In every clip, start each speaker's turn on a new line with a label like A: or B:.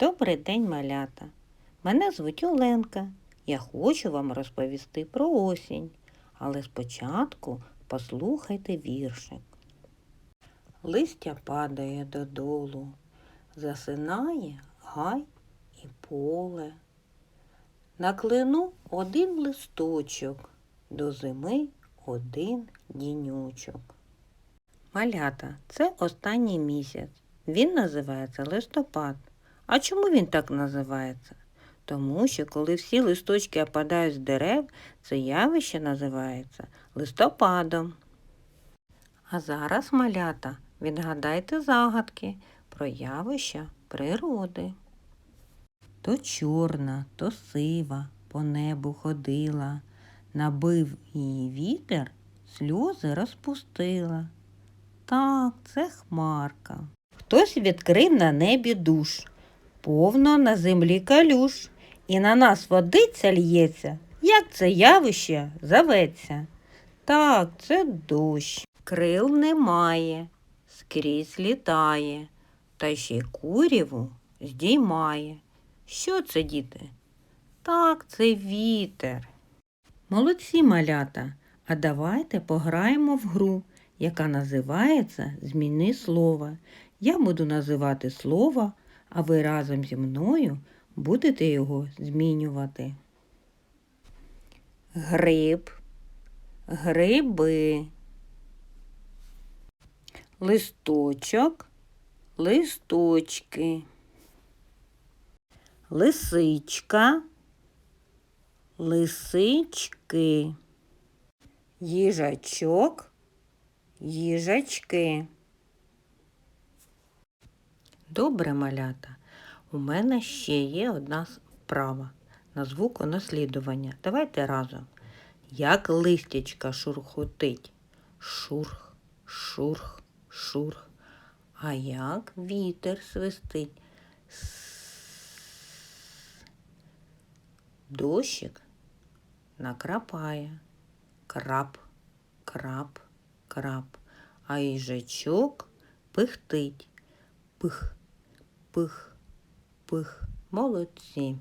A: Добрий день, малята. Мене звуть Оленка. Я хочу вам розповісти про осінь. Але спочатку послухайте віршик. Листя падає додолу, засинає гай і поле. На клину один листочок, до зими один дінючок. Малята, це останній місяць. Він називається листопад. А чому він так називається? Тому що коли всі листочки опадають з дерев, це явище називається листопадом. А зараз, малята, відгадайте загадки про явища природи. То чорна, то сива по небу ходила, набив її вітер, сльози розпустила. Так, це хмарка. Хтось відкрив на небі душ, повно на землі калюш, і на нас водиця лється. Як це явище зоветься? Так, це дощ. Крил немає, скрізь літає, та ще й куряву здіймає. Що це, діти? Так, це вітер. Молодці малята, а давайте пограємо в гру, яка називається Зміни слова. Я буду називати слово, а ви разом зі мною будете його змінювати. Гриб, гриби, листочок, листочки, лисичка, лисички, їжачок, їжачки. Добре, малята. У мене ще є одна справа на звуконаслідування. Давайте разом. Як листячка шурхотить. Шурх, шурх, шурх. А як вітер свистить. Дощик накрапає. Крап, крап, крап. А їжачок пихтить. Пих, пих, пих. Молодці.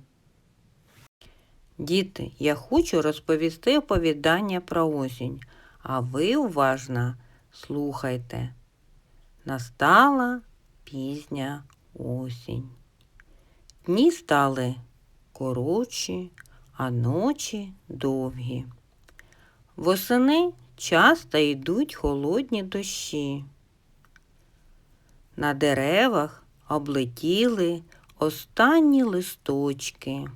A: Діти, я хочу розповісти оповідання про осінь, а ви уважно слухайте. Настала пізня осінь. Дні стали коротші, а ночі довгі. Восени часто йдуть холодні дощі. На деревах облетіли останні листочки,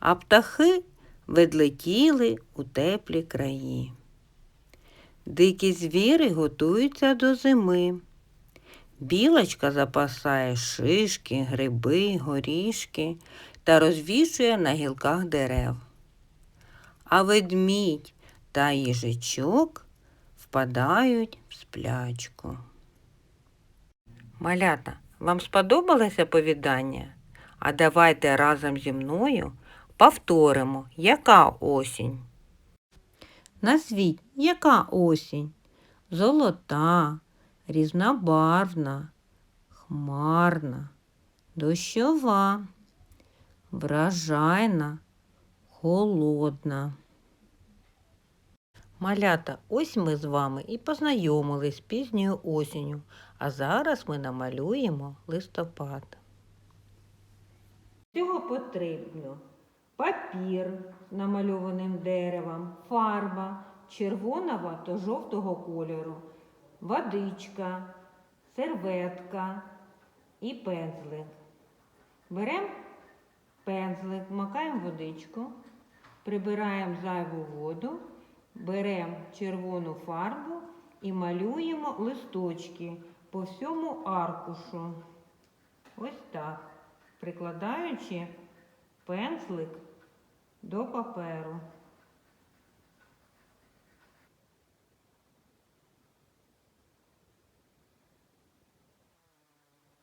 A: а птахи відлетіли у теплі краї. Дикі звіри готуються до зими. Білочка запасає шишки, гриби, горішки та розвішує на гілках дерев. А ведмідь та їжачок впадають в сплячку. Малята, вам сподобалося оповідання? А давайте разом зі мною повторимо, яка осінь. Назвіть, яка осінь? Золота, різнобарвна, хмарна, дощова, вражайна, холодна. Малята, ось ми з вами і познайомились пізньою осінню, а зараз ми намалюємо листопад. Цього потрібно папір з намальованим деревом, фарба червоного та жовтого кольору, водичка, серветка і пензлик. Беремо пензлик, макаємо водичку, прибираємо зайву воду. Беремо червону фарбу і малюємо листочки по всьому аркушу. Ось так, прикладаючи пензлик до паперу.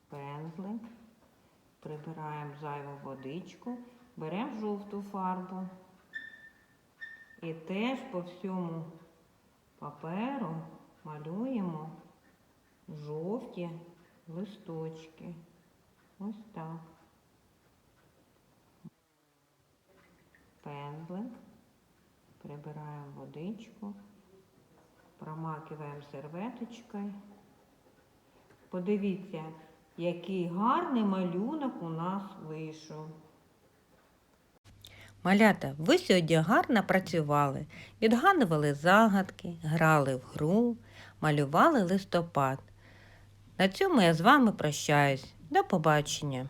A: Пензлик, прибираємо зайву водичку, беремо жовту фарбу. І теж по всьому паперу малюємо жовті листочки. Ось так. Пензлик. Прибираємо водичку, промакиваємо серветочкою. Подивіться, який гарний малюнок у нас вийшов. Малята, ви сьогодні гарно працювали, відгадували загадки, грали в гру, малювали листопад. На цьому я з вами прощаюсь. До побачення!